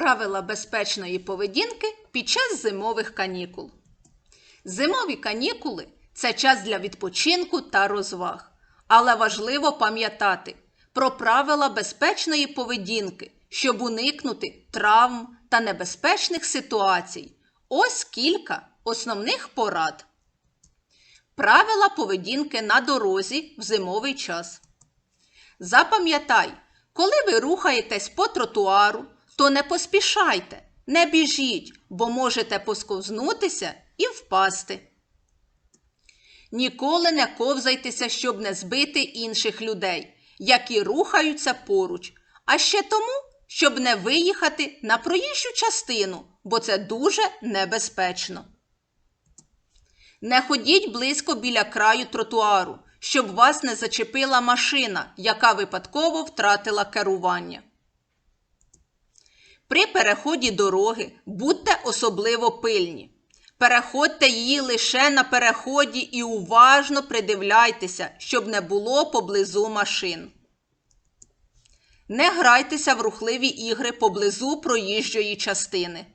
Правила безпечної поведінки під час зимових канікул. Зимові канікули це час для відпочинку та розваг. Але важливо пам'ятати про правила безпечної поведінки, щоб уникнути травм та небезпечних ситуацій. Ось кілька основних порад. Правила поведінки на дорозі в зимовий час. Запам'ятай, коли ви рухаєтесь по тротуару, то не поспішайте, не біжіть, бо можете посковзнутися і впасти. Ніколи не ковзайтеся, щоб не збити інших людей, які рухаються поруч, а ще тому, щоб не виїхати на проїжджу частину, бо це дуже небезпечно. Не ходіть близько біля краю тротуару, щоб вас не зачепила машина, яка випадково втратила керування. При переході дороги будьте особливо пильні. Переходьте її лише на переході і уважно придивляйтеся, щоб не було поблизу машин. Не грайтеся в рухливі ігри поблизу проїжджої частини.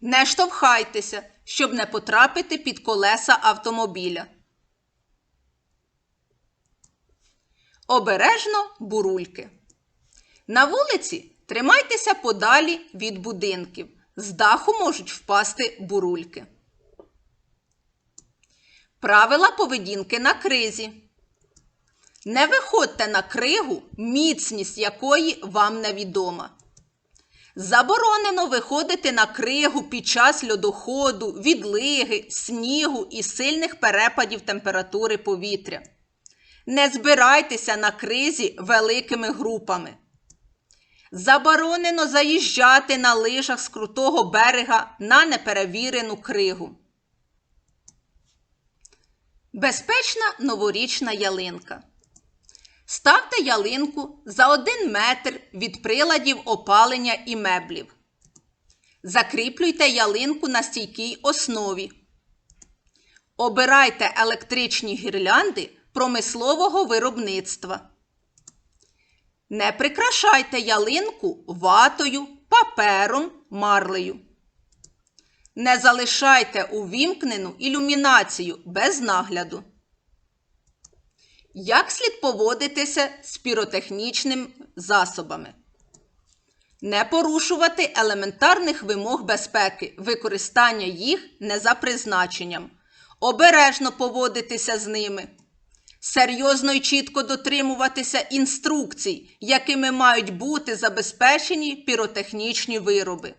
Не штовхайтеся, щоб не потрапити під колеса автомобіля. Обережно бурульки. На вулиці тримайтеся подалі від будинків. З даху можуть впасти бурульки. Правила поведінки на кризі. Не виходьте на кригу, міцність якої вам невідома. Заборонено виходити на кригу під час льодоходу, відлиги, снігу і сильних перепадів температури повітря. Не збирайтеся на кризі великими групами. Заборонено заїжджати на лижах з крутого берега на неперевірену кригу. Безпечна новорічна ялинка. Ставте ялинку за 1 метр від приладів опалення і меблів. Закріплюйте ялинку на стійкій основі. Обирайте електричні гірлянди промислового виробництва. Не прикрашайте ялинку ватою, папером, марлею. Не залишайте увімкнену ілюмінацію без нагляду. Як слід поводитися з піротехнічними засобами? Не порушувати елементарних вимог безпеки, використання їх не за призначенням. Обережно поводитися з ними. Серйозно і чітко дотримуватися інструкцій, якими мають бути забезпечені піротехнічні вироби.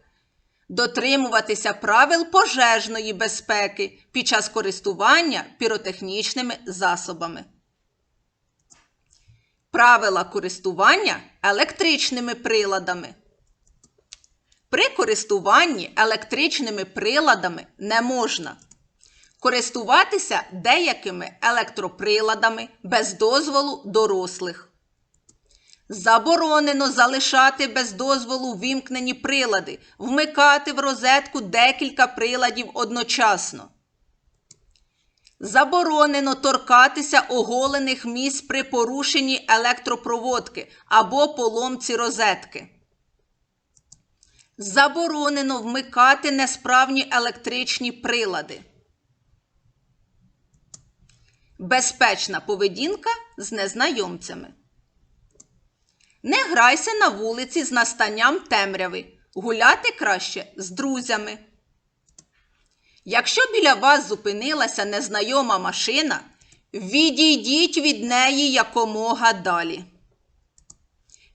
Дотримуватися правил пожежної безпеки під час користування піротехнічними засобами. Правила користування електричними приладами. При користуванні електричними приладами не можна користуватися деякими електроприладами без дозволу дорослих. Заборонено залишати без дозволу вімкнені прилади, вмикати в розетку декілька приладів одночасно. Заборонено торкатися оголених місць при порушенні електропроводки або поломці розетки. Заборонено вмикати несправні електричні прилади. Безпечна поведінка з незнайомцями. Не грайся на вулиці з настанням темряви. Гуляти краще з друзями. Якщо біля вас зупинилася незнайома машина, відійдіть від неї якомога далі.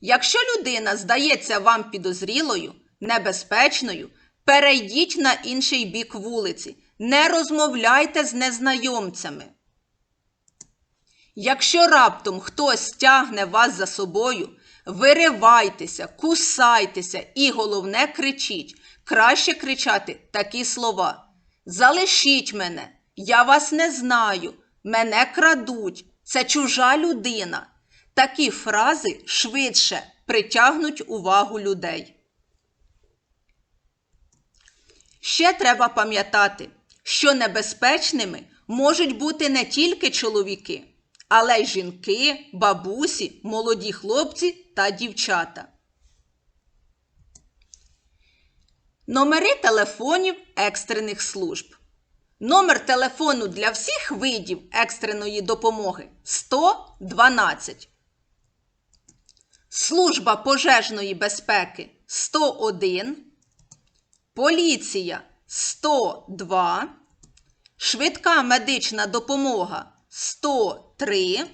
Якщо людина здається вам підозрілою, небезпечною, перейдіть на інший бік вулиці. Не розмовляйте з незнайомцями. Якщо раптом хтось тягне вас за собою, виривайтеся, кусайтеся і, головне, кричіть. Краще кричати такі слова. Залишіть мене, я вас не знаю, мене крадуть, це чужа людина. Такі фрази швидше притягнуть увагу людей. Ще треба пам'ятати, що небезпечними можуть бути не тільки чоловіки, але й жінки, бабусі, молоді хлопці та дівчата. Номери телефонів екстрених служб. Номер телефону для всіх видів екстреної допомоги 112. Служба пожежної безпеки 101. Поліція 102. Швидка медична допомога 103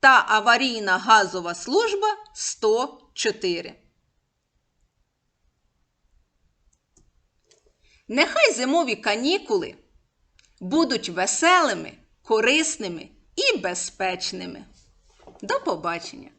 та аварійна газова служба 104. Нехай зимові канікули будуть веселими, корисними і безпечними. До побачення!